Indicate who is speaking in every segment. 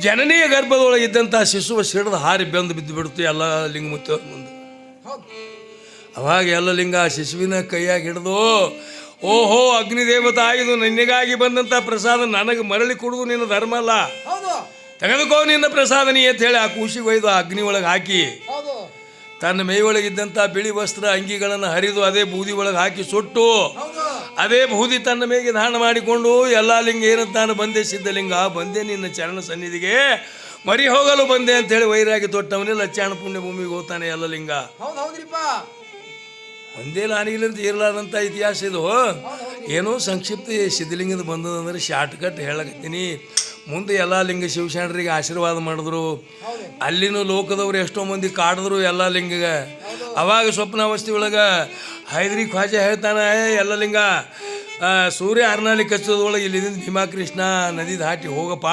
Speaker 1: ಜನನಿಯ ಗರ್ಭದೊಳಗಿದ್ದಂಥ ಶಿಶುವ ಸಿಡಿದು ಹಾರಿ ಬೆಂದು ಬಿದ್ದು ಬಿಡ್ತು ಎಲ್ಲ ಲಿಂಗಮೂರ್ತಿ ಮುಂದೆ. ಅವಾಗ ಎಲ್ಲ ಲಿಂಗ ಆ ಶಿಶುವಿನ ಕೈಯಾಗಿ ಹಿಡಿದು ಓಹೋ ಅಗ್ನಿದೇವತ ಆಗಿದು ನಿನಗಾಗಿ ಬಂದಂಥ ಪ್ರಸಾದ ನನಗೆ ಮರಳಿ ಕೊಡುದು ನಿನ್ನ ಧರ್ಮ ಅಲ್ಲ. ತೆಗೆದುಕೋ ನಿನ್ನ ಪ್ರಸಾದ ನೀ ಅಂತ ಹೇಳಿ ಆ ಕೂಸಿಗೆ ಒಯ್ದು ಆ ಅಗ್ನಿ ಒಳಗೆ ಹಾಕಿ ತನ್ನ ಮೇಯೊಳಗಿದ್ದಂಥ ಬಿಳಿ ವಸ್ತ್ರ ಅಂಗಿಗಳನ್ನು ಹರಿದು ಅದೇ ಬೂದಿ ಒಳಗೆ ಹಾಕಿ ಸುಟ್ಟು ಅದೇ ಬೂದಿ ತನ್ನ ಮೇಗೆ ದಾನ ಮಾಡಿಕೊಂಡು ಎಲ್ಲ ಲಿಂಗ ಏನಂತ ನಾನು ಬಂದೆ ಸಿದ್ಧಲಿಂಗ ಬಂದೆ ನಿನ್ನ ಚರಣ ಸನ್ನಿಧಿಗೆ ಮರಿ ಹೋಗಲು ಬಂದೆ ಅಂತ ಹೇಳಿ ವೈರಾಗಿ ತೊಟ್ಟವನೇ ಲಚ್ಚಾಣ ಪುಣ್ಯ ಭೂಮಿಗೆ ಹೋಗ್ತಾನೆ ಎಲ್ಲ ಲಿಂಗ. ಒಂದೇ ಲಾನಿಗಿಲ್ಲಂತ ಇರಲಾರ್ದಂಥ ಇತಿಹಾಸ ಇದು. ಏನೋ ಸಂಕ್ಷಿಪ್ತ ಸಿದ್ಧಲಿಂಗದ ಬಂದದಂದ್ರೆ ಶಾರ್ಟ್ಕಟ್ ಹೇಳಕತ್ತೀನಿ. ಮುಂದೆ ಎಲ್ಲ ಲಿಂಗ ಶಿವಶರಣರಿಗೆ ಆಶೀರ್ವಾದ ಮಾಡಿದ್ರು. ಅಲ್ಲಿನ ಲೋಕದವ್ರು ಎಷ್ಟೋ ಮಂದಿ ಕಾಡಿದ್ರು ಎಲ್ಲ ಲಿಂಗಗ. ಅವಾಗ ಸ್ವಪ್ನಾವಸ್ಥೆ ಒಳಗೆ ಹೈದ್ರಿ ಖ್ವಾಜೆ ಹೇಳ್ತಾನೆ "ಏ, ಎಲ್ಲ ಲಿಂಗ ಸೂರ್ಯ ಅರ್ನಾಲಿ ಕಚ್ಚೋದ್ರೊಳಗೆ ಇಲ್ಲಿಂದ ಭೀಮಾಕೃಷ್ಣ ನದಿ ದಾಟಿ ಹೋಗಪ್ಪ.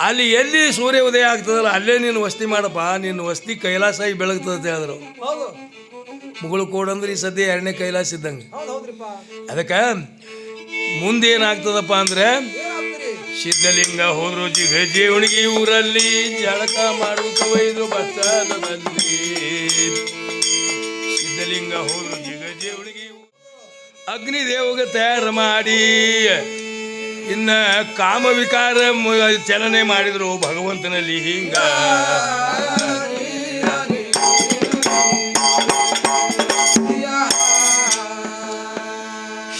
Speaker 1: ಅಲ್ಲಿ ಎಲ್ಲಿ ಸೂರ್ಯ ಉದಯ ಆಗ್ತದಲ್ಲ ಅಲ್ಲೇ ನೀನು ವಸ್ತಿ ಮಾಡಪ್ಪ. ನಿನ್ನ ವಸ್ತಿ ಕೈಲಾಸ ಬೆಳಗ್ತದೆ ಹೇಳಿದ್ರು. ಮುಗುಳು ಕೋಡಂದ್ರೆ ಈ ಸದ್ಯ ಎರಡನೇ ಕೈಲಾಸ ಇದ್ದಂಗೆ. ಅದಕ್ಕೆ ಮುಂದೆ ಏನಾಗ್ತದಪ್ಪ ಅಂದ್ರೆ ಸಿದ್ಧಲಿಂಗ ಹೋದ್ರು ಜಿಗ ಜೀವಣಿಗೆ ಊರಲ್ಲಿ ಜಳಕ ಮಾಡುತ್ತ ಒಯ್ದು ಬಸ್ತಾನದಲ್ಲಿ ಸಿದ್ಧಲಿಂಗ ಹೋದ್ರು ಜಿಗ ಜೀವಣಿಗೆ ಅಗ್ನಿದೇವಗ ತಯಾರು ಮಾಡಿ, ಇನ್ನ ಕಾಮ ವಿಕಾರ ಮ- ಚಲನೆ ಮಾಡಿದ್ರು ಭಗವಂತನಲ್ಲಿ ಹಿಂಗ.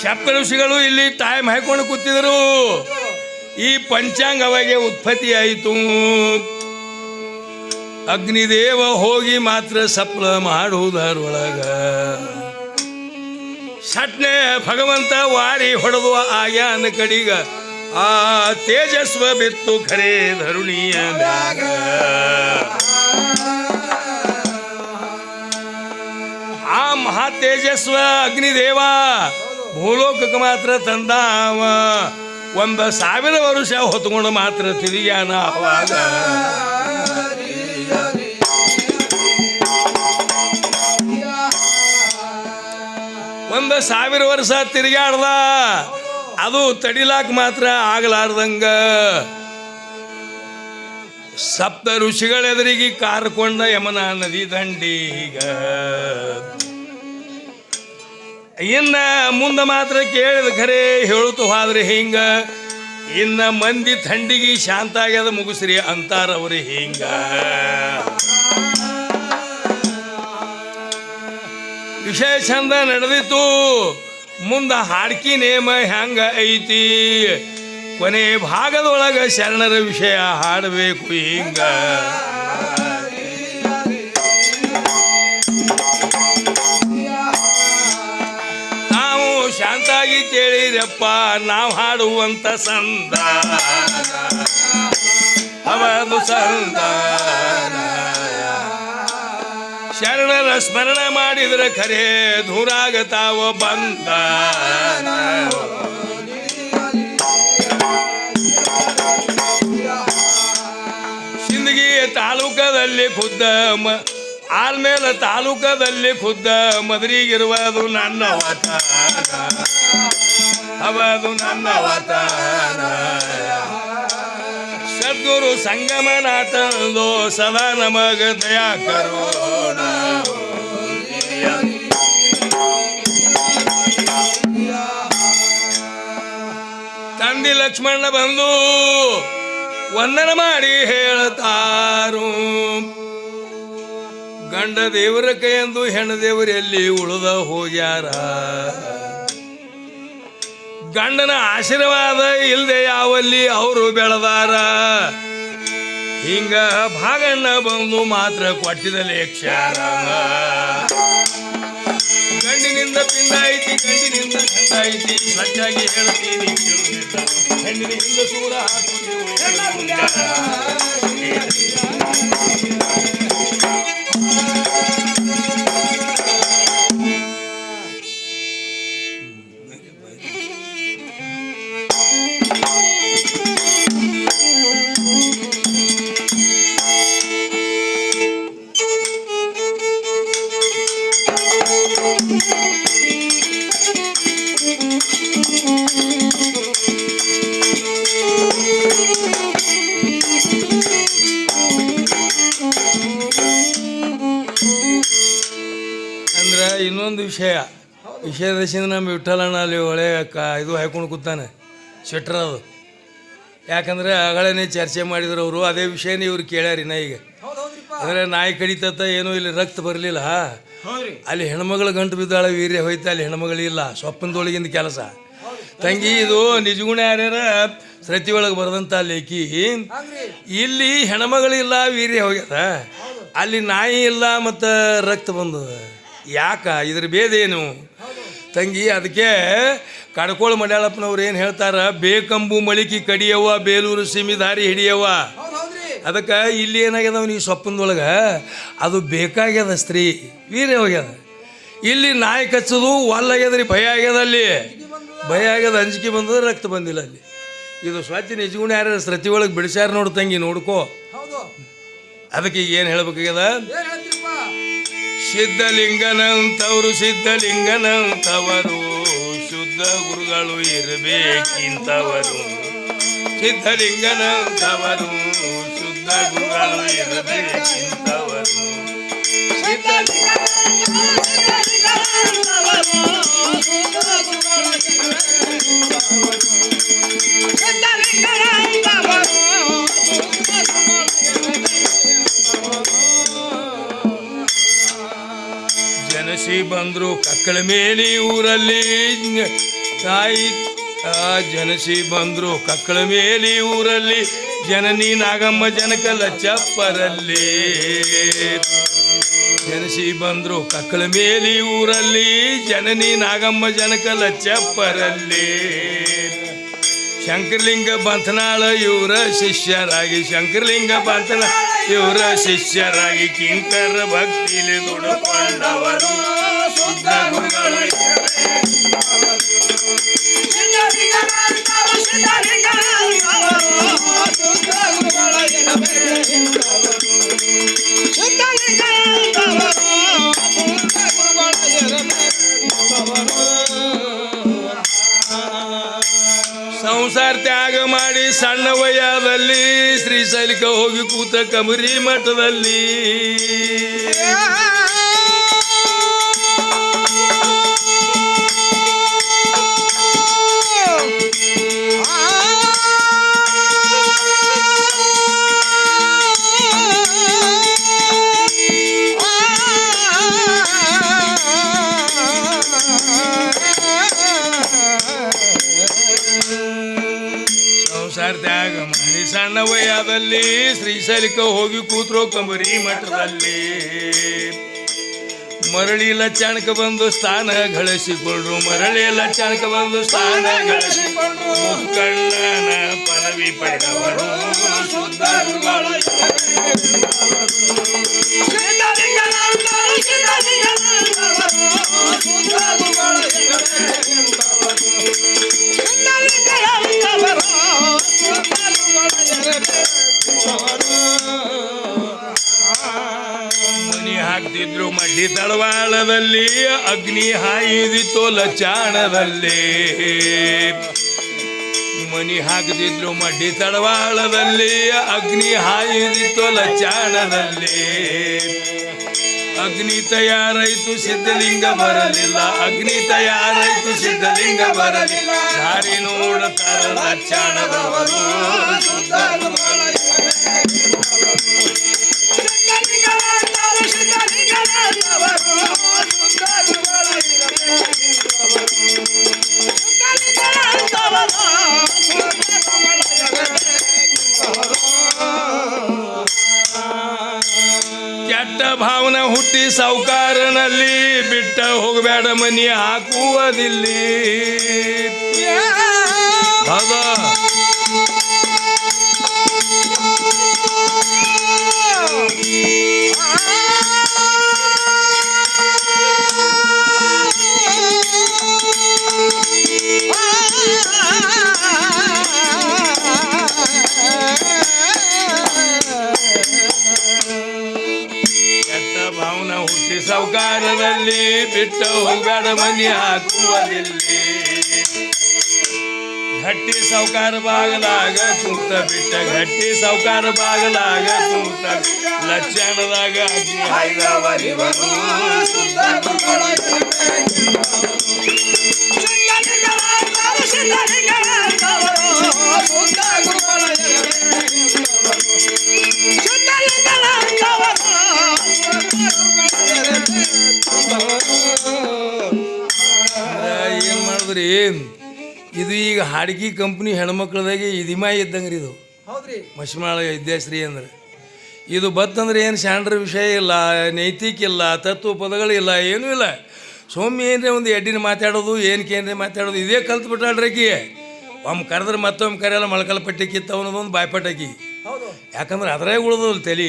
Speaker 1: ಶಪ್ಪ ಋಷಿಗಳು ಇಲ್ಲಿ ಟೈಮ್ ಹಾಕೊಂಡು ಕೂತಿದ್ರು. ಈ ಪಂಚಾಂಗ ಅವಾಗೆ ಉತ್ಪತ್ತಿ ಆಯಿತು ಅಗ್ನಿದೇವ ಹೋಗಿ ಮಾತ್ರ ಸಪ್ಲ ಮಾಡುವುದರೊಳಗ. ಸಟ್ನೆ ಭಗವಂತ ವಾರಿ ಹೊಡೆದು ಆಗ್ಯಾನ ಕಡಿಗ ಆ ತೇಜಸ್ವ ಬಿತ್ತು ಖರೇ ಧರುಣಿಯ. ಆ ಮಹಾ ತೇಜಸ್ವ ಅಗ್ನಿದೇವ ಭೂಲೋಕಕ್ಕೆ ಮಾತ್ರ ತಂದಾವ. ಒಂದು ಸಾವಿರ ವರ್ಷ ಹೊತ್ಕೊಂಡು ಮಾತ್ರ ತಿರುಗ್ಯಾನ ಅವಾಗ. ಒಂದು ಸಾವಿರ ವರ್ಷ ತಿರುಗಾಡ್ದ ಅದು ತಡಿಲಾಕ ಮಾತ್ರ ಆಗಲಾರ್ದಂಗ. ಸಪ್ತ ಋಷಿಗಳೆದರಿಗೆ ಕಾರ್ಕೊಂಡ ಯಮನ ನದಿ ದಂಡೀಗ ಇನ್ನ ಮುಂದ ಮಾತ್ರ ಕೇಳಿದ ಖರೆ ಹೇಳುತ್ತು ಹೋದ್ರೆ ಹಿಂಗ. ಇನ್ನ ಮಂದಿ ಥಂಡಿಗೆ ಶಾಂತ ಆಗ್ಯದ ಮುಗಿಸ್ರಿ ಅಂತಾರವ್ರಿ ಹಿಂಗ. ವಿಷಯ ಚಂದ ನಡೆದಿತ್ತು. ಮುಂದ ಹಾಡ್ಕಿ ನೇಮ ಹೆಂಗ ಐತಿ. ಕೊನೆ ಭಾಗದೊಳಗ ಶರಣರ ವಿಷಯ ಹಾಡಬೇಕು ಹಿಂಗ. ಕೇಳಿರಪ್ಪ ನಾವು ಹಾಡುವಂತ ಸಂದ. ಅವನು ಸಂದ. ಶರಣರ ಸ್ಮರಣ ಮಾಡಿದ್ರೆ ಖರೆ, ದೂರಾಗತಾವ ಬಂದ. ಸಿಂದಗಿ ತಾಲೂಕದಲ್ಲಿ ಖುದ್ದ ಆಲ್ಮೇಲ ತಾಲೂಕದಲ್ಲಿ ಖುದ್ದ ಮದರಿಗಿರುವುದು ನನ್ನ ವತಾನ ಅವದು ನನ್ನ ವತಾನ ಸದ್ಗುರು ಸಂಗಮನಾಥಂದು ಸದಾ ನಮಗ ದಯಾ ಕರೋಣ. ತಂದಿ ಲಕ್ಷ್ಮಣ ಬಂದು, ವಂದನ ಮಾಡಿ ಹೇಳ್ತಾರು. ಗಂಡ ದೇವರ ಕೈಯಂದು ಹೆಣ್ಣು ದೇವರಲ್ಲಿ ಉಳಿದ ಹೋಗ್ಯಾರ? ಗಂಡನ ಆಶೀರ್ವಾದ ಇಲ್ಲದೆ ಯಾವಲ್ಲಿ ಅವರು ಬೆಳೆದಾರ? ಹಿಂಗ ಭಾಗಣ್ಣ ಬಂದು ಮಾತ್ರ ಕೊಟ್ಟಿದ ಕ್ಷಾರ. ಗಂಡಿನಿಂದ ಪಿಂಡ ಐತಿ, ಗಂಡಿನಿಂದ ಗಂಡ ಐತಿ. ಸಜ್ಜಾಗಿ ಹೇಳ್ತೀನಿ. ಹೆಣ್ಣಿನಿಂದ ಸೂರ ಹಾಕುತ್ತೀವಿ ವಿಠಲಣ್ಣ ಅಲ್ಲಿ ಒಳ್ಳೆ ಕ ಇದು ಹಾಯ್ಕೊಂಡು ಕೂತಾನೆ. ಶೆಟ್ರ ಅದು. ಯಾಕಂದ್ರೆ ಆಗಳೇ ಚರ್ಚೆ ಮಾಡಿದ್ರು ಅವರು. ಅದೇ ವಿಷಯನೇ ಇವ್ರು ಕೇಳ್ಯಾರಿ ನಾ ಈಗ. ಅಂದರೆ ನಾಯಿ ಕಡಿತತ್ತ ಏನೂ ಇಲ್ಲಿ ರಕ್ತ ಬರಲಿಲ್ಲ. ಅಲ್ಲಿ ಹೆಣ್ಮಗಳ ಗಂಟು ಬಿದ್ದಾಳೆ ವೀರ್ಯ ಹೋಯ್ತು ಅಲ್ಲಿ ಹೆಣ್ಮಗಳಿಲ್ಲ ಸೊಪ್ಪಿನದೊಳಗಿಂದ ಕೆಲಸ. ತಂಗಿ ಇದು ನಿಜಗುಣ ಯಾರ್ಯಾರ? ಸೃತಿ ಒಳಗೆ ಬರೆದಂಥ ಲೇಖಿ. ಇಲ್ಲಿ ಹೆಣ್ಮಗಳಿಲ್ಲ ವೀರ್ಯ ಹೋಗ್ಯದ ಅಲ್ಲಿ ನಾಯಿ ಇಲ್ಲ ಮತ್ತು ರಕ್ತ ಬಂದದ. ಯಾಕ? ಇದ್ರ ಭೇದೇನು ತಂಗಿ ಅದಕ್ಕೆ ಕಡ್ಕೋಳ ಮಡ್ಯಾಳಪ್ಪನವ್ರು ಏನು ಹೇಳ್ತಾರ? ಬೇಕಂಬು ಮಳಿಕಿ ಕಡಿಯವ್ವ ಬೇಲೂರು ಸೀಮಿ ದಾರಿ ಹಿಡಿಯವ್ವ ಅದಕ್ಕೆ ಇಲ್ಲಿ ಏನಾಗ್ಯದ ಅವನಿಗೆ ಸೊಪ್ಪನದೊಳಗೆ? ಅದು ಬೇಕಾಗ್ಯದ ಸ್ತ್ರೀ ವೀರ್ಯ ಹೋಗ್ಯದ. ಇಲ್ಲಿ ನಾಯಿ ಕಚ್ಚೋದು ಒಲ್ಲಾಗ್ಯದ್ರಿ ಭಯ ಆಗ್ಯದ ಅಲ್ಲಿ. ಭಯ ಆಗ್ಯದ ಅಂಜಿಕೆ ಬಂದದ ರಕ್ತ ಬಂದಿಲ್ಲ ಅಲ್ಲಿ. ಇದು ಸ್ವಚ್ಛ ನಿಜಗುಣ ಯಾರು ಸೃತಿ ಒಳಗೆ ಬಿಡಿಸ್ಯಾರ ನೋಡು ತಂಗಿ ನೋಡ್ಕೋ. ಅದಕ್ಕೆ ಈಗ ಏನು ಹೇಳ್ಬೇಕಾಗ್ಯದ ಸಿದ್ಧಲಿಂಗನಂತವರು ಸಿದ್ಧಲಿಂಗನಂತವರು ಶುದ್ಧ ಗುರುಗಳು ಇರಬೇಕಿಂತವರು. ಸಿದ್ಧಲಿಂಗನಂತವರು ಶುದ್ಧ ಗುರುಗಳು ಇರಬೇಕಿಂತವರು. ಜನಸಿ ಬಂದ್ರು ಕಕ್ಕಳ ಮೇಲಿ ಊರಲ್ಲಿ. ತಾಯಿ ಜನಸಿ ಬಂದ್ರು ಕಕ್ಕಳ ಮೇಲಿ ಊರಲ್ಲಿ. ಜನನಿ ನಾಗಮ್ಮ ಜನಕಲ ಚಪ್ಪರಲ್ಲಿ ಜನಸಿ ಬಂದ್ರು ಕಕ್ಕಳ ಮೇಲಿ ಊರಲ್ಲಿ. ಜನನಿ ನಾಗಮ್ಮ ಜನಕಲ ಚಪ್ಪರಲ್ಲಿ ಶಂಕರಲಿಂಗ ಬಂತನಾಳ ಇವರ ಶಿಷ್ಯರಾಗಿ. ಶಂಕರಲಿಂಗ ಬಂತನ ಇವರ ಶಿಷ್ಯರಾಗಿ ಕಿಂಕರ ಭಕ್ತಿಲಿ ದುಡುಕೊಂಡವರು ಸಂಸಾರ ತ್ಯಾಗ ಮಾಡಿ ಸಣ್ಣ ವಯದಲ್ಲಿ ಶ್ರೀಶೈಲಿಕ ಹೋಗಿ ಕೂತ ಕಮರಿ ಮಠದಲ್ಲಿ. ವಯದಲ್ಲಿ ಶ್ರೀಶೈಲಿಕ ಹೋಗಿ ಕೂತ್ರೋ ಕಂಬರಿ ಮಠದಲ್ಲಿ ಮರಳಿ ಲಚ್ಚಾಣಕ ಬಂದು ಸ್ಥಾನ ಗಳಿಸಿಕೊಂಡ್ರು ಮರಳಿ ಲಚ್ಚಾಣಕ ಬಂದು ಸ್ಥಾನ ಗಳಿಸಿಕೊಂಡ್ರು ಮುಕ್ಕಣ್ಣನ ಪದವಿ ಪಡೆದವರು ಅಗ್ನಿ ಹಾಯಿದಿತೋಲ ಚಾಣದಲ್ಲಿ. ಮನಿ ಹಾಕದಿದ್ರು ಮಡ್ಡಿ ತಡವಾಳದಲ್ಲಿ. ಅಗ್ನಿ ಹಾಯಿದಿತೋಲ ಚಾಣದಲ್ಲಿ. ಅಗ್ನಿ ತಯಾರಾಯ್ತು, ಸಿದ್ಧಲಿಂಗ ಬರಲಿಲ್ಲ. ಅಗ್ನಿ ತಯಾರಾಯ್ತು, ಸಿದ್ಧಲಿಂಗ ಬರಲಿಲ್ಲ. ದಾರಿ ನೋಡುತ್ತಾರೆ ಲಚಾಣದವರು ಬಿಟ್ಟ ಹೋಗಬೇಡ ಮನಿ ಹಾಕುವುದಿಲ್ಲಿ. ಮನಿ ಹಾಕುವುದಿಲ್ಲಿ ಗಟ್ಟಿ ಸಾವುಕಾರ ಬಾಗಲಾಗ ಕೂತ ಬಿಟ್ಟ ಗಟ್ಟಿ ಸಾವುಕಾರ ಬಾಗಲಾಗ ಕೂತ ಲಕ್ಷಣದಾಗ ಅಗ್ನಿ ಹೈದವರಿ ಬರು ಇದು ಈಗ ಹಾಡಿಗೆ ಕಂಪ್ನಿ ಹೆಣ್ಮಕ್ಳದಾಗೆ ಇದಿಮಾ ರೀ ಇದು.
Speaker 2: ಹೌದ್ರಿ.
Speaker 1: ಮಶ್ಮಾಳ ವಿದ್ಯಾಶ್ರೀ ಅಂದ್ರೆ. ಇದು ಬತ್ತಂದ್ರೆ ಏನು ಶಾಂಡ್ರ ವಿಷಯ ಇಲ್ಲ ನೈತಿಕ ಇಲ್ಲ ತತ್ವ ಪದಗಳಿಲ್ಲ ಏನೂ ಇಲ್ಲ. ಸೌಮ್ಯ ಏನ್ರಿ ಒಂದು ಎಡ್ಡಿನ ಮಾತಾಡೋದು ಏನಕ್ಕೆ ಏನ್ರಿ ಮಾತಾಡೋದು ಇದೇ ಕಲ್ತು ಬಿಟ್ಟಾಳ್ರಿ ಆಕಿ. ಒಮ್ಮೆ ಕರೆದ್ರೆ ಮತ್ತೊಮ್ಮೆ ಕರೆಯಲ್ಲ ಮೊಳಕಲ್ ಪಟ್ಟಿ ಕಿತ್ತ ಅನ್ನೋದೊಂದು ಬಾಯ್ಪಟ್ಟಾಕಿ ಯಾಕಂದ್ರೆ ಅದರೇ ಉಳ್ದಲ್ಲ ತಲೆ.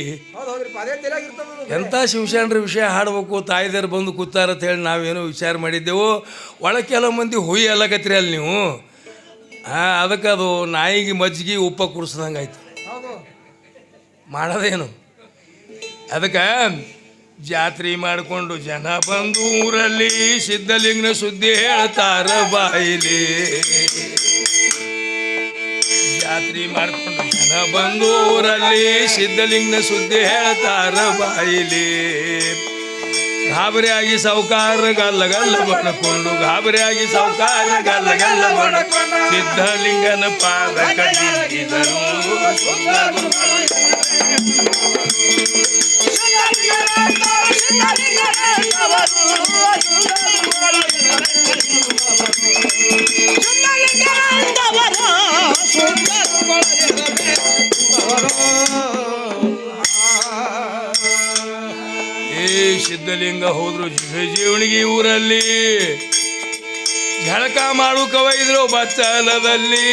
Speaker 1: ಎಂಥ ಶಿವಶಾಣ್ರ ವಿಷಯ ಹಾಡ್ಬೇಕು ತಾಯಿದಾರು ಬಂದು ಕೂತಾರ ಅಂತ ಹೇಳಿ ನಾವೇನೋ ವಿಚಾರ ಮಾಡಿದ್ದೆವು. ಒಳಗೆ ಕೆಲವು ಮಂದಿ ಹುಯಿ ಅಲ್ಲಕತ್ರಿ ಅಲ್ಲಿ ನೀವು. ಹಾಂ ಅದಕ್ಕೆ ಅದು ನಾಯಿಗೆ ಮಜ್ಜಿಗೆ ಉಪ್ಪ ಕುಡಿಸ್ದಂಗೆ ಆಯ್ತು. ಮಾಡೋದೇನು? ಅದಕ್ಕೆ ಜಾತ್ರೆ ಮಾಡಿಕೊಂಡು ಜನ ಬಂದು ಊರಲ್ಲಿ ಸಿದ್ಧಲಿಂಗನ ಸುದ್ದಿ ಹೇಳ್ತಾರ ಬಾಯಿಲಿ. ಜಾತ್ರೆ ಮಾಡ್ಕೊಂಡು ಜನ ಬಂದು ಊರಲ್ಲಿ ಸಿದ್ಧಲಿಂಗನ ಸುದ್ದಿ ಹೇಳ್ತಾರ ಬಾಯಿಲಿ ಗಾಬರಿಯಾಗಿ ಸಾವುಕಾರ ಗಲ್ಲ ಗಲ್ಲ ಬಡ್ಕೊಂಡು ಗಾಬರಿಯಾಗಿ ಸಾವುಕಾರ ಗಲ್ಲ ಗಲ್ಲ ಬಡ್ಕೊಂಡು ಸಿದ್ಧಲಿಂಗನ ಪಾದ ಕಟ್ಟಿದರು ಏ ಹೋದ್ರು ಜೀವ ಜೀವಣಿಗೆ ಊರಲ್ಲಿ. ಝಳಕ ಮಾಡು ಕವೈದ್ರು ಬಚ್ಚಲದಲ್ಲಿ.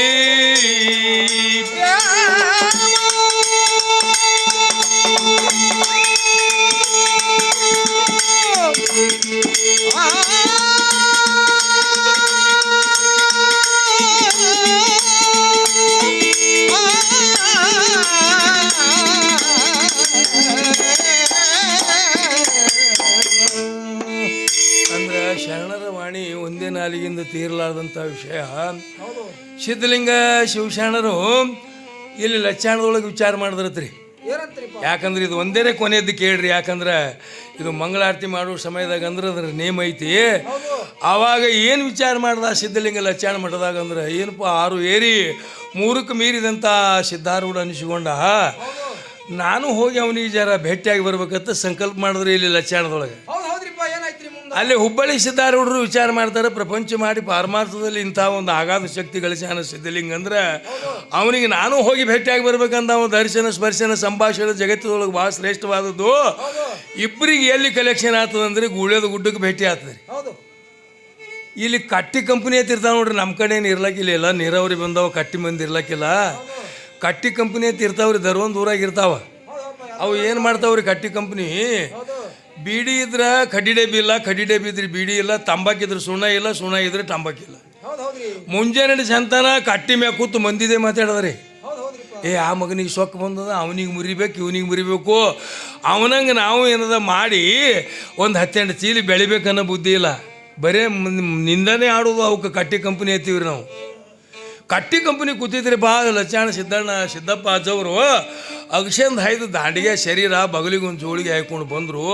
Speaker 1: ತೀರಲಾರ್ದಂಥ ವಿಷಯ. ಸಿದ್ಧಲಿಂಗ ಶಿವಶರಣರು ಇಲ್ಲಿ ಲಚ್ಚಾಣದೊಳಗೆ ವಿಚಾರ ಮಾಡಿದ್ರತ್ರಿ. ಯಾಕಂದ್ರೆ ಇದು ಒಂದೇನೆ ಕೊನೆಯದ್ದು ಕೇಳ್ರಿ ಯಾಕಂದ್ರೆ ಇದು ಮಂಗಳಾರತಿ ಮಾಡೋ ಸಮಯದಾಗ ಅಂದ್ರೆ ಅದ್ರ ನೇಮ್ ಐತಿ. ಆವಾಗ ಏನು ವಿಚಾರ ಮಾಡ್ದ ಸಿದ್ಧಲಿಂಗ ಲಚ್ಚಾಣ ಮಠದಾಗ ಅಂದ್ರೆ ಏನಪ್ಪ ಆರು ಏರಿ ಮೂರಕ್ಕೆ ಮೀರಿದಂಥ ಸಿದ್ಧಾರೂಢ ಅನಿಸಿಕೊಂಡ. ನಾನು ಹೋಗಿ ಅವನಿಗೆ ಜರ ಭೇಟಿಯಾಗಿ ಬರ್ಬೇಕಂತ ಸಂಕಲ್ಪ ಮಾಡಿದ್ರೆ ಇಲ್ಲಿ ಲಚ್ಚಾಣದೊಳಗೆ. ಅಲ್ಲಿ ಹುಬ್ಬಳ್ಳಿ ಸಿದ್ಧಾರೂಢರು ವಿಚಾರ ಮಾಡ್ತಾರೆ ಪ್ರಪಂಚ ಮಾಡಿ ಪಾರಮಾರ್ಥದಲ್ಲಿ ಇಂಥ ಒಂದು ಆಗಾಧ ಶಕ್ತಿ ಗಳಿಸ್ಯಾನ ಸಿದ್ಧಲಿಂಗ ಅಂದ್ರೆ ಅವನಿಗೆ ನಾನು ಹೋಗಿ ಭೇಟಿಯಾಗಿ ಬರ್ಬೇಕಂತ ಅವನು ದರ್ಶನ ಸ್ಪರ್ಶನ ಸಂಭಾಷಣೆ ಜಗತ್ತಿನೊಳಗೆ ಭಾಳ ಶ್ರೇಷ್ಠವಾದದ್ದು. ಇಬ್ಬರಿಗೆ ಎಲ್ಲಿ ಕಲೆಕ್ಷನ್ ಆಗ್ತದಂದ್ರೆ ಗುಳ್ಯದ ಗುಡ್ಡಕ್ಕೆ ಭೇಟಿ ಆಗ್ತದೆ. ಇಲ್ಲಿ ಕಟ್ಟಿ ಕಂಪ್ನಿ ಅಂತ ಇರ್ತಾವ ನೋಡ್ರಿ ನಮ್ಮ ಕಡೆ ಏನು ಇರ್ಲಕ್ಕಿಲ್ಲ ಇಲ್ಲ ನೀರಾವರಿ ಬಂದವ ಕಟ್ಟಿ ಮಂದಿ ಇರ್ಲಕ್ಕಿಲ್ಲ ಕಟ್ಟಿ ಕಂಪ್ನಿ ಅಂತ ಇರ್ತಾವ್ರಿ ದರ್ವೊಂದು ಊರಾಗ ಇರ್ತಾವ. ಅವು ಏನು ಮಾಡ್ತಾವ್ರಿ ಕಟ್ಟಿ ಕಂಪ್ನಿ ಬೀಡಿ ಇದ್ರೆ ಕಡ್ಡಿ ಇಲ್ಲ ಕಡ್ಡಿ ಡಬ್ಬಿ ಇದ್ರೆ ಬೀಡಿ ಇಲ್ಲ ತಂಬಾಕಿದ್ರೆ ಸುಣ್ಣ ಇಲ್ಲ ಸುಣ್ಣ ಇದ್ರೆ ತಂಬಾಕಿಲ್ಲ ಮುಂಜಾನೆ ಸಂತಾನ ಕಟ್ಟಿ ಮ್ಯಾಗ ಕೂತು ಮಂದಿದೆ ಮಾತಾಡದ್ರಿ. ಏ ಆ ಮಗನಿಗೆ ಸೊಕ್ಕ ಬಂದದ ಅವನಿಗೆ ಮುರಿಬೇಕು ಇವನಿಗೆ ಮುರಿಬೇಕು. ಅವನಂಗೆ ನಾವು ಏನದ ಮಾಡಿ ಒಂದು ಹತ್ತೆಂಟು ಚೀಲಿ ಬೆಳಿಬೇಕನ್ನೋ ಬುದ್ಧಿ ಇಲ್ಲ. ಬರೇ ನಿಂದನೆ ಆಡೋದು ಅವಕ್ಕೆ ಕಟ್ಟಿ ಕಂಪ್ನಿ ಐತೀವ್ರಿ ನಾವು. ಕಟ್ಟಿ ಕಂಪ್ನಿ ಕೂತಿದ್ರಿ ಬಾ ಲಚ್ಚಾಣ ಸಿದ್ದಣ್ಣ ಸಿದ್ದಪ್ಪ ಅಜ್ಜವರು ಅಗಶಂದ್ ಹೈದು ದಾಂಡಿಗೆ ಶರೀರ, ಬಗಲಿಗೆ ಒಂದು ಜೋಳಿಗೆ ಹಾಕೊಂಡು ಬಂದರು.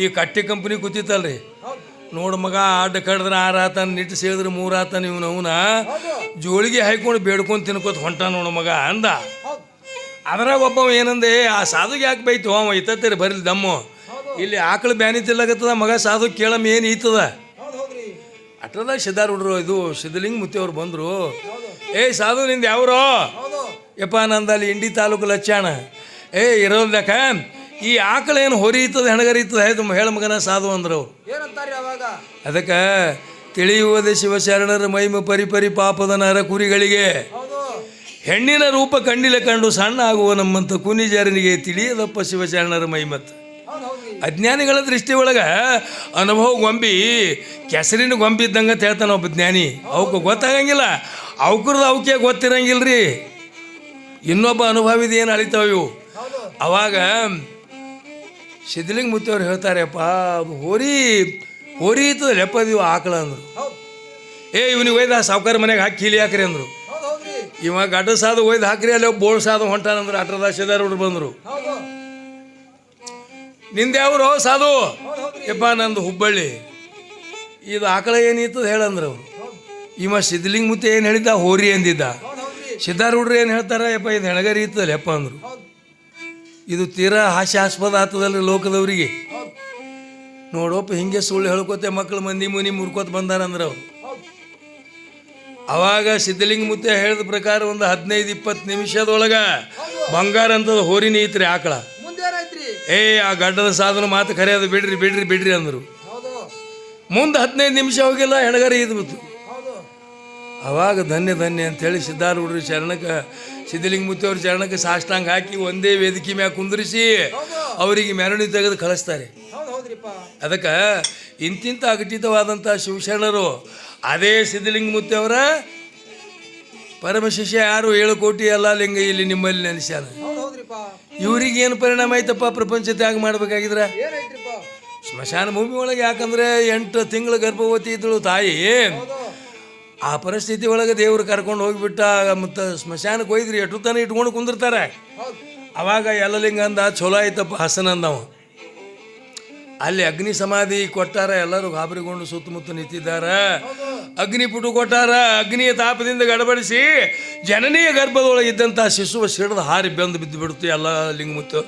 Speaker 1: ಈ ಕಟ್ಟಿ ಕಂಪ್ನಿ ಕೂತಿತ್ತಲ್ರಿ. ನೋಡು ಮಗ ಅಡ್ಡ ಕಡಿದ್ರೆ ಆರು ಆತನ ನಿಟ್ಟು ಸೇಳಿದ್ರೆ ಮೂರು ಆತನ ಇವನು ಅವನ. ಜೋಳಿಗೆ ಹಾಕೊಂಡು ಬೇಡ್ಕೊಂಡು ತಿನ್ಕೋತ ಹೊಂಟ ನೋಡು ಮಗ ಅಂದ. ಅದರ ಒಬ್ಬವ ಏನಂದೆ, ಆ ಸಾಧುಗೆ ಯಾಕೆ ಬೈತು? ಅವ ಇತ್ತೀರಿ ಬರಲಿ ದಮ್ಮು. ಇಲ್ಲಿ ಆಕಳು ಬ್ಯಾನಿ ತಿಲ್ಲಕತ್ತದ ಮಗ ಸಾಧು ಕೇಳಮ್ ಏನು ಈತದ? ಅಟ್ರದಾಗ ಹುಡ್ರು ಇದು ಸಿದ್ಧಲಿಂಗ ಮುತ್ತಿಯವ್ರು ಬಂದರು. ಏಯ್ ಸಾಧು, ನಿಂದು ಯಾವ್ರೋ? ಯಪ್ಪ ನಂದಲ್ಲಿ ಇಂಡಿ ತಾಲೂಕು ಲಚ್ಚಾಣ. ಏ ಇರೋದಕ್ಕ ಈ ಆಕಳು ಏನು ಹೊರೀತದ ಹೆಣಗರೀತದ ಹೇಳು ಹೇಳ ಮಗನ ಸಾಧು ಅಂದ್ರು.
Speaker 2: ಅವಾಗ?
Speaker 1: ಅದಕ್ಕೆ ತಿಳಿಯುವುದೇ ಶಿವಶರಣರ ಮೈಮ ಪರಿಪರಿ ಪಾಪದ ನರ ಕುರಿಗಳಿಗೆ. ಹೆಣ್ಣಿನ ರೂಪ ಕಂಡಿಲ್ಲ ಕಂಡು ಸಣ್ಣ ಆಗುವ ನಮ್ಮಂಥ ಕುನಿಜರನಿಗೆ ತಿಳಿಯದಪ್ಪ ಶಿವಶರಣರ ಮೈಮತ್ ಅಜ್ಞಾನಿಗಳ ದೃಷ್ಟಿ ಒಳಗೆ ಅನುಭವ ಗೊಂಬಿ ಕೆಸರಿನ ಗೊಂಬಿ ಇದ್ದಂಗೆ ಹೇಳ್ತಾನೆ ಒಬ್ಬ ಜ್ಞಾನಿ. ಅವಕ್ಕೆ ಗೊತ್ತಾಗಂಗಿಲ್ಲ. ಅವಕ್ರದ್ದು ಅವಕ್ಕೆ ಗೊತ್ತಿರಂಗಿಲ್ರಿ. ಇನ್ನೊಬ್ಬ ಅನುಭವಿದ ಏನು ಅಳಿತಾವೆ ಇವು? ಅವಾಗ ಸಿದ್ಧಲಿಂಗ ಮುತ್ತಿಯವ್ರು ಹೇಳ್ತಾರೆಪ್ಪ ಅದು ಹೋರಿ ಹೋರಿ ಇತ್ತು ಲೆಪ್ಪದಿವು ಆಕಳ ಅಂದರು. ಏ ಇವನಿಗೆ ಒಯ್ದು ಸಾವ್ಕಾರ ಮನೆಗೆ ಹಾಕಿ ಕೀಲಿ ಹಾಕ್ರಿ ಅಂದರು. ಇವ ಗಡ್ಡ ಸಾದು ಒಯ್ದು ಹಾಕ್ರಿ ಅಲ್ಲಿ ಬೋಳ್ ಸಾದು ಹೊಂಟಾನಂದ್ರೆ ಅಟ್ರದ ಹುಡುಗರು ಬಂದರು.
Speaker 2: ಹೌದು.
Speaker 1: ಅವರು ಸಾಧು?
Speaker 2: ಎಪ್ಪ
Speaker 1: ಯಪ್ಪ ನಂದು ಹುಬ್ಬಳ್ಳಿ. ಇದು ಆಕಳ ಏನಿತ್ತು ಹೇಳಂದ್ರು ಅವರು. ಇವ ಸಿದ್ಧಲಿಂಗ ಮುತ್ತೆ ಏನು ಹೇಳಿದ್ದ? ಹೋರಿ ಅಂದಿದ್ದ. ಸಿದ್ಧಾರೂಢರು ಏನು ಹೇಳ್ತಾರೆ ಯಪ್ಪ ಇದು ಹೆಣಗರಿ ಇತ್ತಲ್ಲ ಯಪ್ಪ ಅಂದರು. ಇದು ತೀರಾ ಹಾಸ್ಯಾಸ್ಪದ ಆಗ್ತದಲ್ರಿ ಲೋಕದವರಿಗೆ. ನೋಡೋಪ್ಪ ಹಿಂಗೆ ಸುಳ್ಳು ಹೇಳ್ಕೊತೆ ಮಕ್ಕಳು ಮಂದಿ ಮುನಿ ಮುರ್ಕೋತ ಬಂದಾರಂದ್ರೆ ಅವರು. ಅವಾಗ ಸಿದ್ಧಲಿಂಗ ಮುತ್ತೆ ಹೇಳಿದ ಪ್ರಕಾರ ಒಂದು ಹದಿನೈದು ಇಪ್ಪತ್ತು ನಿಮಿಷದೊಳಗೆ ಬಂಗಾರ ಅಂತದ ಹೋರಿನಿ ಐತ್ರಿ ಆಕಳ. ಏ ಆ ಗಡ್ಡದ ಸಾಧನ ಮಾತು ಕರೆಯೋದು ಬಿಡ್ರಿ ಬಿಡ್ರಿ ಬಿಡ್ರಿ ಅಂದರು. ಮುಂದೆ ಹದಿನೈದು ನಿಮಿಷ ಹೋಗಿಲ್ಲ ಹೆಣಗರಿ ಇದ್ಬಿಟ್ಟು ಅವಾಗ ಧನ್ಯ ಧನ್ಯ ಅಂತೇಳಿ ಸಿದ್ಧಾರೂಢರು ಚರಣಕ್ಕೆ ಸಿದ್ಧಲಿಂಗ ಮುತ್ತಿ ಅವ್ರ ಚರಣಕ್ಕೆ ಸಾಷ್ಟಾಂಗ ಹಾಕಿ ಒಂದೇ ವೇದಿಕೆ ಮ್ಯಾಗ ಕುಂದ್ರಿಸಿ ಅವರಿಗೆ ಮೆರವಣಿಗೆ ತೆಗೆದು ಕಳಿಸ್ತಾರೆ. ಅದಕ್ಕೆ ಇಂತಿಂತ ಅಘಟಿತವಾದಂಥ ಶಿವಶರಣರು ಅದೇ ಸಿದ್ಧಲಿಂಗ ಮುತ್ತಿ ಅವರ ಪರಮ ಶಿಷ್ಯ ಯಾರು ಏಳು ಕೋಟಿ ಎಲ್ಲ ಲಿಂಗ ಇಲ್ಲಿ ನಿಮ್ಮಲ್ಲಿ ನೆನೆಸ್ಯಾನ. ಇವ್ರಿಗೆ ಏನು ಪರಿಣಾಮ ಆಯ್ತಪ್ಪ ಪ್ರಪಂಚ ತ್ಯಾಗ ಮಾಡ್ಬೇಕಾಗಿದ್ರ? ಸ್ಮಶಾನ ಭೂಮಿ ಒಳಗೆ ಯಾಕಂದ್ರೆ ಎಂಟು ತಿಂಗಳ ಗರ್ಭವತಿ ಇದ್ದಳು ತಾಯಿ. ಆ ಪರಿಸ್ಥಿತಿ ಒಳಗೆ ದೇವ್ರು ಕರ್ಕೊಂಡು ಹೋಗಿಬಿಟ್ಟ ಮತ್ತು ಸ್ಮಶಾನಕ್ಕೆ ಹೋಯ್ದ್ರಿ ಎಟ್ಟು ತನ ಇಟ್ಕೊಂಡು ಕುಂದಿರ್ತಾರೆ. ಅವಾಗ ಎಲ್ಲಲಿಂಗ ಅಂದ ಚಲೋ ಆಯ್ತಪ್ಪ, ಹಸನ ಅಂದವ. ಅಲ್ಲಿ ಅಗ್ನಿ ಸಮಾಧಿ ಕೊಟ್ಟಾರ, ಎಲ್ಲರೂ ಗಾಬರಿಗೊಂಡು ಸುತ್ತಮುತ್ತ ನಿಂತಿದ್ದಾರೆ. ಅಗ್ನಿ ಪುಟು ಕೊಟ್ಟಾರ, ಅಗ್ನಿಯ ತಾಪದಿಂದ ಗಡಬಡಿಸಿ ಜನನೀಯ ಗರ್ಭದೊಳಗೆ ಇದ್ದಂಥ ಶಿಶುವ ಸಿಡಿದು ಹಾರಿ ಬೆಂದು ಬಿದ್ದು ಬಿಡುತ್ತೆ ಎಲ್ಲ ಲಿಂಗ ಮುಂದೆ.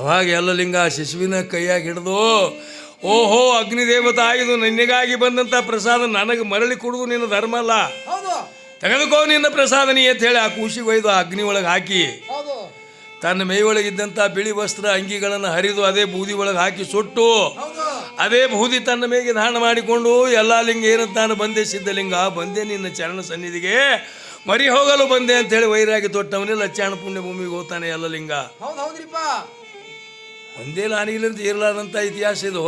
Speaker 1: ಅವಾಗ ಎಲ್ಲ ಲಿಂಗ ಶಿಶುವಿನ ಕೈಯಾಗಿ ಹಿಡಿದು ಓಹೋ ಅಗ್ನಿದೇವತ ಇದು ನಿನಗಾಗಿ ಬಂದಂಥ ಪ್ರಸಾದ ನನಗೆ ಮರಳಿ ಕೊಡುದು ನಿನ್ನ ಧರ್ಮ ಅಲ್ಲ. ತೆಗೆದುಕೋ ನಿನ್ನ ಪ್ರಸಾದ ನೀ ಅಂತ ಹೇಳಿ ಆ ಕೂಸಿಗೆ ಒಯ್ದು ಆ ಅಗ್ನಿ ಒಳಗೆ ಹಾಕಿ.
Speaker 2: ತನ್ನ
Speaker 1: ತನ್ನ ಮೈಯೊಳಗಿದ್ದಂಥ ಬಿಳಿ ವಸ್ತ್ರ ಅಂಗಿಗಳನ್ನು ಹರಿದು ಅದೇ ಬೂದಿ ಒಳಗೆ ಹಾಕಿ ಸುಟ್ಟು. ಅದೇ ಬೂದಿ ತನ್ನ ಮೇಗೆ ದಾನ ಮಾಡಿಕೊಂಡು ಎಲ್ಲ ಲಿಂಗ ಏನಂತ ನಾನು ಬಂದೆ ಸಿದ್ಧಲಿಂಗ ಬಂದೆ ನಿನ್ನ ಚರಣ ಸನ್ನಿಧಿಗೆ. ಮರಿ ಹೋಗಲು ಬಂದೆ ಅಂತೇಳಿ ವೈರಾಗಿ ತೊಟ್ಟವನೇ ಲಚ್ಚಾಣ ಪುಣ್ಯ ಭೂಮಿಗೆ ಹೋಗ್ತಾನೆ ಎಲ್ಲ ಲಿಂಗ.
Speaker 2: ಹೌದು ಹೌದ್ರಿಪ್ಪ.
Speaker 1: ಒಂದೇ ಲಾನಿಗಿಲಿಂದ ಇರಲಾರ್ದಂಥ ಇತಿಹಾಸ ಇದು.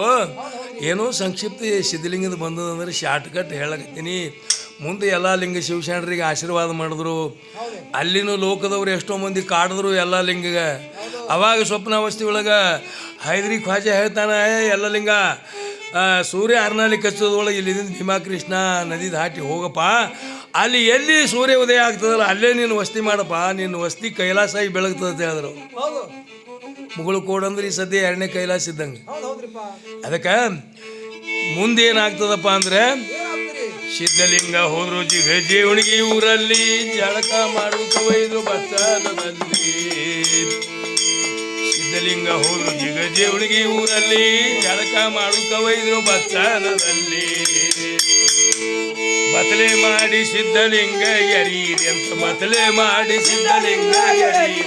Speaker 1: ಏನೋ ಸಂಕ್ಷಿಪ್ತ ಸಿದ್ಧಲಿಂಗದ ಬಂದದಂದ್ರೆ ಶಾರ್ಟ್ ಕಟ್ ಹೇಳಕತ್ತೀನಿ. ಮುಂದೆ ಎಲ್ಲ ಲಿಂಗ ಶಿವಶರಣರಿಗೆ ಆಶೀರ್ವಾದ ಮಾಡಿದ್ರು. ಅಲ್ಲಿನೂ ಲೋಕದವ್ರು ಎಷ್ಟೋ ಮಂದಿ ಕಾಡಿದ್ರು ಎಲ್ಲ ಲಿಂಗಗ. ಅವಾಗ ಸ್ವಪ್ನಾವಸ್ಥೆ ಒಳಗೆ ಹೈದ್ರಿ ಖ್ವಾಜೆ ಹೇಳ್ತಾನೆ "ಏ, ಎಲ್ಲ ಲಿಂಗ ಸೂರ್ಯ ಅರ್ನಾಲಿ ಕಚ್ಚೋದ್ರೊಳಗೆ ಇಲ್ಲಿಂದ ಭೀಮಾಕೃಷ್ಣ ನದಿ ದಾಟಿ ಹೋಗಪ್ಪ. ಅಲ್ಲಿ ಎಲ್ಲಿ ಸೂರ್ಯ ಉದಯ ಆಗ್ತದಲ್ಲ ಅಲ್ಲೇ ನೀನು ವಸ್ತಿ ಮಾಡಪ್ಪ. ನಿನ್ನ ವಸ್ತಿ ಕೈಲಾಸ ಬೆಳಗ್ತದ ಬೆಳಗ್ತದೆ ಅಂತ ಹೇಳಿದ್ರು.
Speaker 2: ಹೌದು
Speaker 1: ಕೋಡ್ ಅಂದ್ರೆ ಈ ಸದ್ಯ ಎರಡನೇ ಕೈಲಾಸ ಇದ್ದಂಗೆ. ಅದಕ್ಕೆ ಮುಂದೇನಾಗ್ತದಪ್ಪ ಅಂದ್ರೆ ಸಿದ್ಧಲಿಂಗ ಹೋದ್ರು ಜಿಗ ಜೀವಣಿಗೆ ಊರಲ್ಲಿ ಜಳಕ ಮಾಡುತ್ತ ಒಯ್ದು ಬಚ್ಚಲದಲ್ಲಿ ಸಿದ್ಧಲಿಂಗ ಹೋದ್ರು ಜಿಗ ಜೀವಣಿಗೆ ಊರಲ್ಲಿ ಜಳಕ ಮಾಡುತ್ತ ಒಯ್ದು ಬಚ್ಚಲದಲ್ಲಿ ಬತಲೆ ಮಾಡಿ ಸಿದ್ಧಲಿಂಗ ಎರೀರಿ ಅಂತ ಬತಲೆ ಮಾಡಿ ಸಿದ್ಧಲಿಂಗ ಎರೀರಿ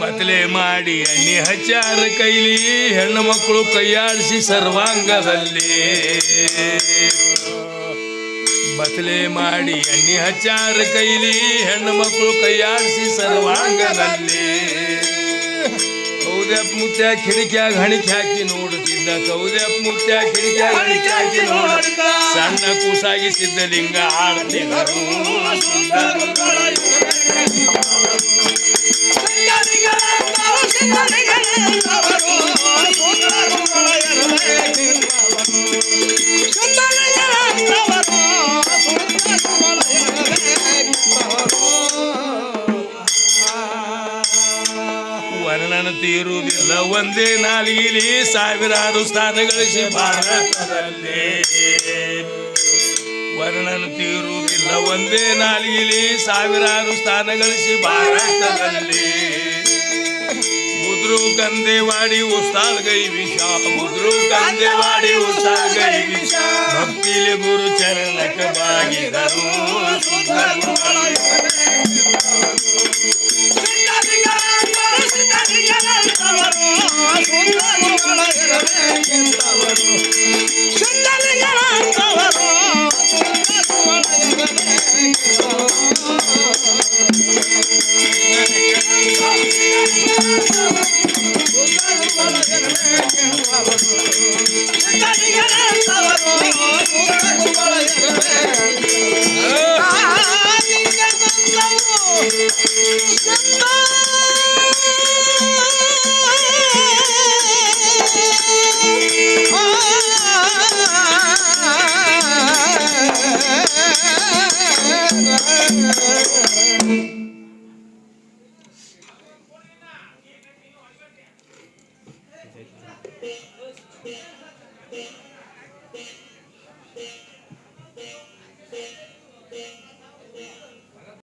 Speaker 1: ಬತಲೆ ಮಾಡಿ ಅಣ್ಣಿ ಹಚ್ಚಾರ ಕೈಲಿ ಹೆಣ್ಣು ಮಕ್ಕಳು ಕೈಯಾಡಿಸಿ ಸರ್ವಾಂಗದಲ್ಲಿ. ಬತಲೆ ಮಾಡಿ ಎಣ್ಣೆ ಹಚ್ಚಾರ ಕೈಲಿ ಹೆಣ್ಣು ಮಕ್ಕಳು ಕೈಯಾಡಿಸಿ ಸರ್ವಾಂಗದಲ್ಲಿ ಕೌದ್ಯಪ್ ಮುತ್ಯ ಕಿಡಿಕ್ಯಾಗ ಹಣಿಕೆ ಹಾಕಿ ನೋಡುತ್ತಿದ್ದ ಕೌದ್ಯಪ್ ಮುತ್ಯ ಕಿಡಿಕ್ಯಾಗ ಹಣಿಕೆ ಹಾಕಿ ನೋಡ ಸಣ್ಣ ಕೂಸಾಗಿ ಸಿದ್ಧಲಿಂಗ ಆಡ್ತಿದ್ದರು ವರ್ಣನ ತೀರುವುದಿಲ್ಲ. ಒಂದೇ ನಾಲಿಗೆಲಿ ಸಾವಿರಾರು ಸ್ಥಾನಗಳು ಭಾರತದಲ್ಲಿ. ವರ್ಣನ ತೀರುವುದಿಲ್ಲ. ಒಂದೇ ನಾಲಿಗೆಲಿ ಸಾವಿರಾರು ಸ್ಥಾನ ಗಳಿಸಿ ಮುದ್ರು ಕಂದೇವಾಡಿ ಉಸ್ತಾಲ್ ಗೈ ವಿಷ. ಮುದ್ರು ಕಂದೇವಾಡಿ ಉಸ್ತಾಲ್ ಗೈ ವಿಶಾ ಭಕ್ತಿಲಿ ಗುರು ಚರಣಕ ಶುದ್ಧ Thank
Speaker 3: ಸುಂದರ
Speaker 2: ತವರು